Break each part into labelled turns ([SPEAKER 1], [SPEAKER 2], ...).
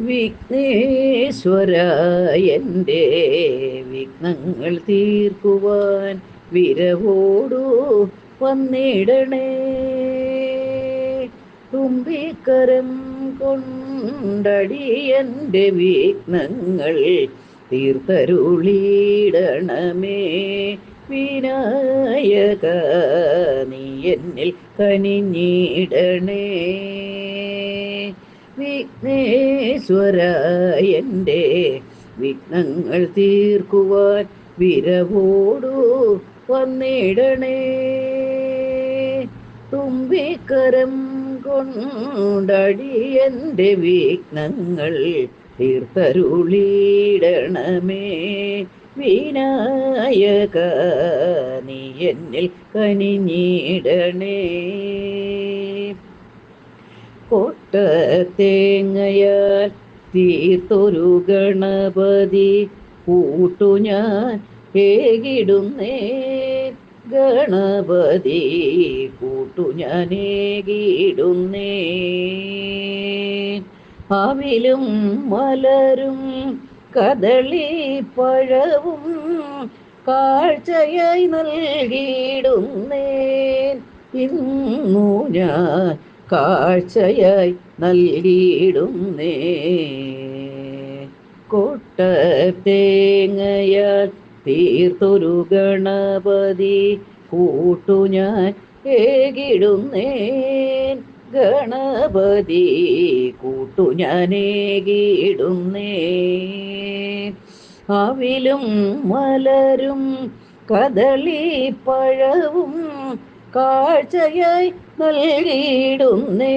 [SPEAKER 1] വിഘ്നേശ്വര എന്റെ വിഘ്നങ്ങൾ തീർക്കുവാൻ വിരവോടു വന്നിടണേ. തുമ്പിക്കരം കൊണ്ടടി എന്റെ വിഘ്നങ്ങൾ തീർത്തരുളിയിടണമേ. വിനായക നീ എന്നിൽ കനിഞ്ഞിടണേ. വിഘ്നേശ്വര എന്റെ വിഘ്നങ്ങൾ തീർക്കുവാൻ വിരവോടു വന്നിടണേ. തുമ്പിക്കരം കൊണ്ടടി എന്റെ വിഘ്നങ്ങൾ തീർത്തരുളിയിടണമേ. വിനായക നീ എന്നിൽ കനിഞ്ഞിടണേ. കൊട്ടത്തേങ്ങയാൽ തീർത്തൊരു ഗണപതി കൂട്ടു ഞാൻ ഏകിടുന്നേ. ഗണപതി കൂട്ടു ഞാൻ ഏകിടുന്നേ. അവിലും മലരും കദളി പഴവും കാഴ്ചയായി നൽകിയിടുന്നേൻ ഇന്നു ഞാൻ കാഴ്ചയായി നൽകിയിടുന്നേ. കൊട്ടത്തേങ്ങയാൽ തീർത്തൊരു ഗണപതി കൂട്ടു ഞാൻ ഏകിടുന്നേൻ. ഗണപതി കൂട്ടു ഞാൻ ഏകിടുന്നേ അവിലും മലരും കദളി പഴവും കാഴ്ചയായി നൽകിയിടുന്നേ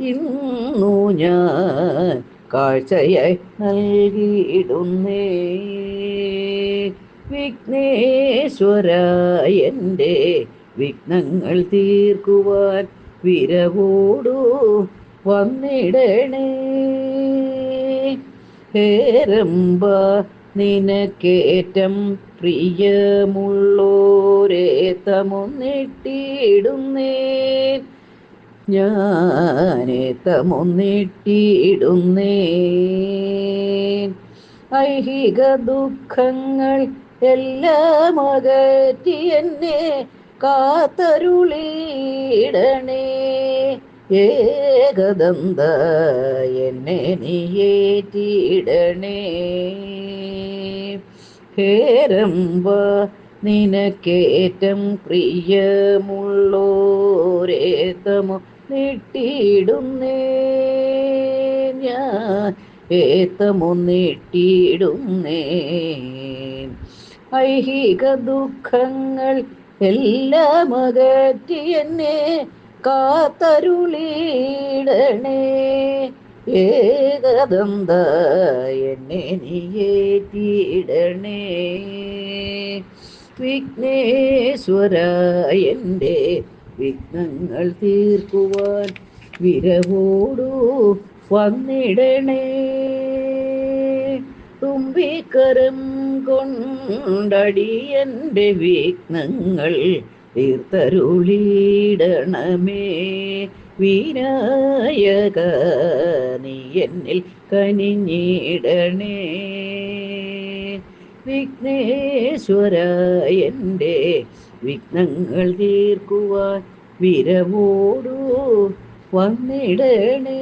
[SPEAKER 1] ഇന്നു ഞാൻ കാഴ്ചയായി നൽകിയിടുന്നേ വിഘ്നേശ്വര എന്റെ വിഘ്നങ്ങൾ തീർക്കുവാൻ വിരവോടു വന്നിടണേ. ഹേരമ്പ നിനക്കേറ്റം ഞാനെ ഞാനേത്തമൊന്നിട്ടിടുന്നേ ഐഹിക ദുഃഖങ്ങൾ എല്ലാം അകറ്റി എന്നെ കാത്തരുളിയിടണേ ഏകദന്ത എന്നെ നീയേറ്റിയിടണേ. ഹേരമ്പ നിനക്കേറ്റം പ്രിയമുള്ളോരേത്തമോ നെട്ടിയിടുന്നേ. ഞാൻ ഏത്തമോ നീട്ടിയിടുന്നേ. ഐഹിക ദുഃഖങ്ങൾ എല്ലാം അകറ്റി എന്നെ കാത്തരുളിയിടണേ ഏകദന്ത എന്നെ നീയേറ്റിയിടണേ വിഘ്നേശ്വര എന്റെ വിഘ്നങ്ങൾ തീർക്കുവാൻ വിരവോടു വന്നിടണേ. തുമ്പിക്കരം കൊണ്ടടി എന്റെ വിഘ്നങ്ങൾ തീർത്തരുളിയിടണമേ വീരായക നീ എന്നിൽ കനിഞ്ഞിടണേ. വിഘ്നേശ്വര എന്റെ വിഘ്നങ്ങൾ തീർക്കുവാൻ വിരമോടു വന്നിടണേ.